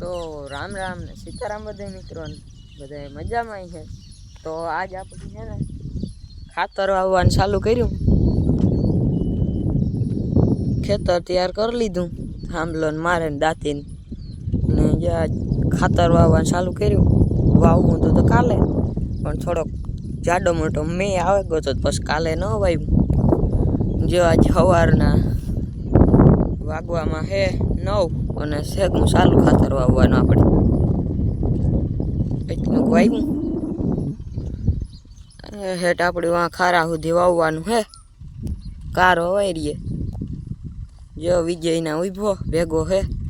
તો રામ રામ ને સીતારામ બધા મિત્રો બધા મજામાં છે. તો આજ આપણે છે ને ખાતર વાવવાનું ચાલુ કર્યું. ખેતર તૈયાર કરી લીધું. થાંભલો ને મારે ને દાંતીને ને. જે ખાતર વાવવાનું ચાલુ કર્યું. વાવવું તો કાલે. પણ થોડોક જાડો મોટો મેં આવે ગયો તો પછી કાલે ન વાવ્યું. જો આજ સવારના વાગવામાં હે નવ. અને શેકનું સારું ખાતર વાવવાનું આપણે. એટલું વાવ્યું. અને હેઠ આપણે વાં ખારા સુધી વાવવાનું હે. કારો વાઈ જો વિજયના ઊભો ભેગો હે.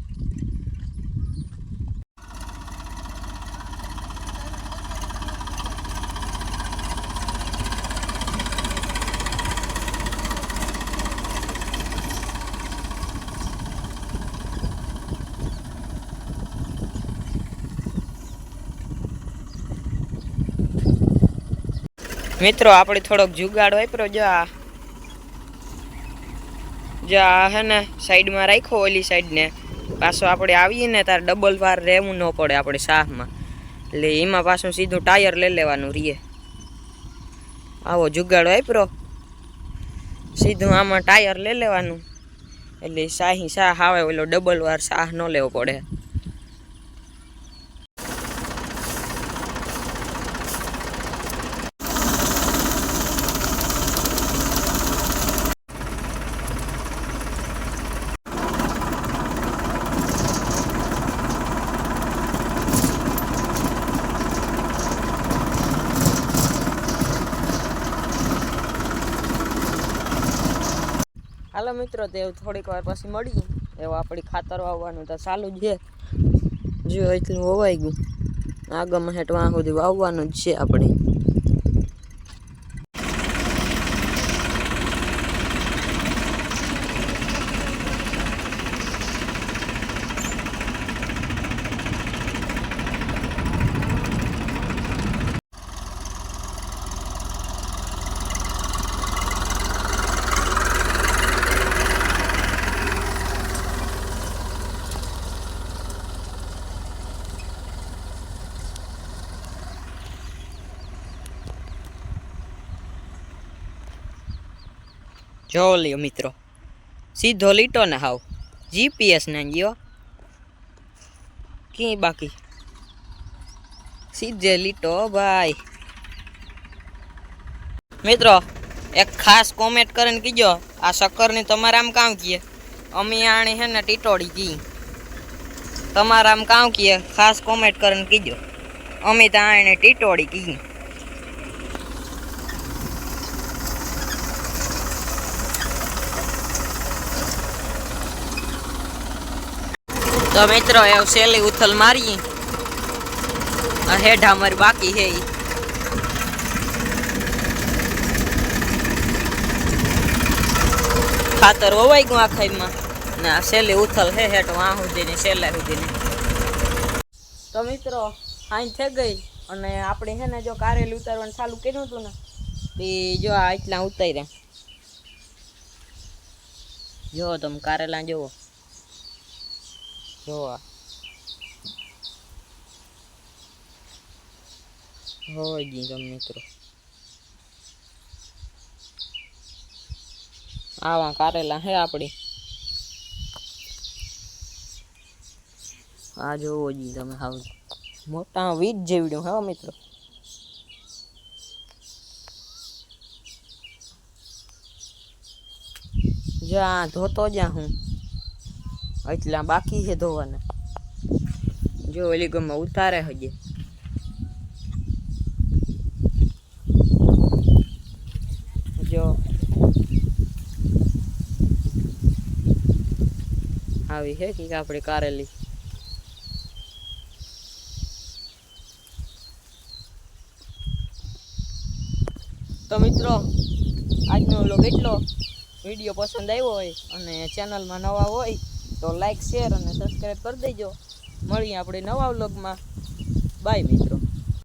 મિત્રો, આપણે થોડોક જુગાડ વાપરો. જો આ જો આ હે ને, સાઈડમાં રાખ્યો ઓલી સાઈડને. પાછો આપણે આવીએ ને, તાર ડબલ વાર રહેવું ન પડે આપણે શાહમાં. એટલે એમાં પાછું સીધું ટાયર લઈ લેવાનું રીએ. આવો જુગાડ વાપરો. સીધું આમાં ટાયર લઈ લેવાનું. એટલે શાહી શાહ આવે, ઓલો ડબલ વાર શાહ ન લેવો પડે. હાલો મિત્રો તે થોડીક વાર પછી મળી એવું આપણી ખાતર વાવવાનું તો ચાલુ જ છે. જો એટલું વવાઈ ગયું. આગળ હેઠ વાં સુધી વાવવાનું જ છે આપણે. જો લ્યો મિત્રો. સીધો લીટો ને હાવ. જીપીએસ ને ગયો કી બાકી? સીધે લીટો ભાઈ. મિત્રો, એક ખાસ કોમેન્ટ કરીને કીજો, આ શક્કરની તમારે આમ કામ કીએ? અમી આણી હે ને ટીટોડી કી તમારા આમ કામ કીએ? ખાસ કોમેન્ટ કરીને કીજો. અમે તો આણે ટીટોડી કી તો મિત્રો, એ સેલી ઉથલ મારી. આ હેઠા અમારી બાકી છે ઈ. ખાતર હોવાઈ ગયું આખાઈમાં ને આ સેલી ઉથલ હે હેઠ વાં સુધી ને સેલા સુધી ને તો મિત્રો આઈ થઈ ગઈ. અને આપણે છે ને જો કારેલી ઉતારવાનું ચાલુ કર્યું હતું ને તે જો આ એટલા ઉતાર્યા. જો તમે કારેલા જોવો. જોવા. હોય જી તમે મિત્રો. આવા કારેલા હે આપણી આ જોવો જી તમે હાવ. મોટા વીજ જેવડ્યું હા હો મિત્રો. જા ધોતો જા હું. એટલા બાકી છે ધોવાના. જો ઓલી ગમમાં ઉતારે હજે. જો. આવી છે કે આપણે કારેલી. તો મિત્રો, આજનો વ્લોગ એટલો. વીડિયો પસંદ આવ્યો હોય અને ચેનલમાં નવા હોય તો લાઈક શેર અને સબસ્ક્રાઈબ કરી દેજો મળીએ આપણે નવા વ્લોગમાં બાય મિત્રો